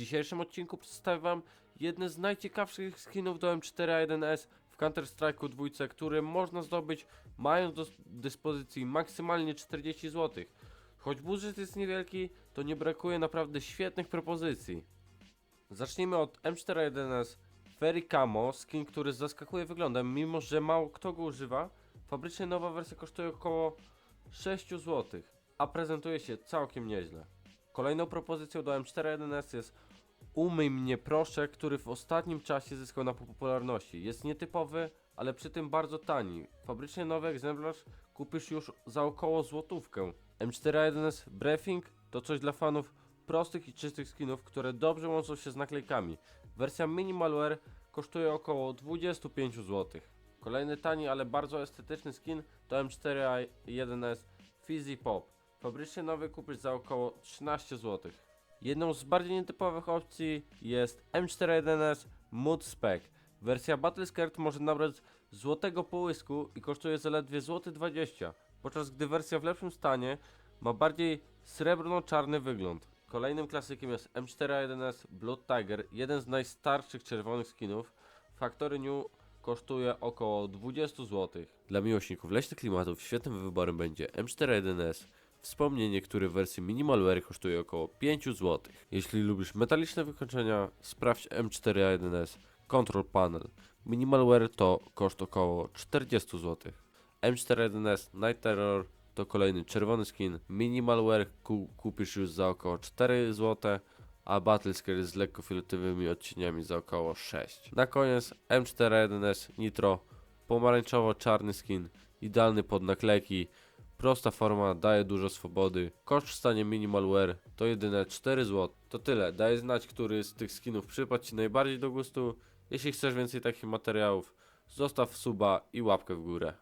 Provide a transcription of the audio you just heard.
dzisiejszym odcinku przedstawię wam jedne z najciekawszych skinów do M4A1S w Counter-Strike'u 2, które można zdobyć mając do dyspozycji maksymalnie 40 zł. Choć budżet jest niewielki, to nie brakuje naprawdę świetnych propozycji. Zacznijmy od M4A1S Ferry Camo, skin, który zaskakuje wyglądem, mimo że mało kto go używa. Fabrycznie nowa wersja kosztuje około 6 zł, a prezentuje się całkiem nieźle. Kolejną propozycją do M4A1S jest Umyj mnie proszę, który w ostatnim czasie zyskał na popularności. Jest nietypowy, ale przy tym bardzo tani. Fabrycznie nowy egzemplarz kupisz już za około złotówkę. M4A1S Briefing to coś dla fanów prostych i czystych skinów, które dobrze łączą się z naklejkami. Wersja Minimalware kosztuje około 25 zł. Kolejny tani, ale bardzo estetyczny skin to M4A1S Fizzy Pop. Fabrycznie nowy kupisz za około 13 zł. Jedną z bardziej nietypowych opcji jest M41S Mood Spec. Wersja Battle Skirt może nabrać złotego połysku i kosztuje zaledwie złoty 20, podczas gdy wersja w lepszym stanie ma bardziej srebrno-czarny wygląd. Kolejnym klasykiem jest M41S Blood Tiger, jeden z najstarszych czerwonych skinów. Factory New kosztuje około 20 zł. Dla miłośników leśnych klimatów świetnym wyborem będzie M41S Wspomnienie, który w wersji Minimalware kosztuje około 5 zł. Jeśli lubisz metaliczne wykończenia, sprawdź M4A1S Control Panel. Minimalware to koszt około 40 zł. M4A1S Night Terror to kolejny czerwony skin. Minimalware ku kupisz już za około 4 zł, a Battlescare z lekko fioletowymi odcieniami za około 6. Na koniec M4A1S Nitro pomarańczowo-czarny skin, idealny pod naklejki, Prosta forma, daje dużo swobody. Koszt w stanie minimalware to jedyne 4 zł. To tyle, daj znać, który z tych skinów przypadł Ci najbardziej do gustu. Jeśli chcesz więcej takich materiałów, zostaw suba i łapkę w górę.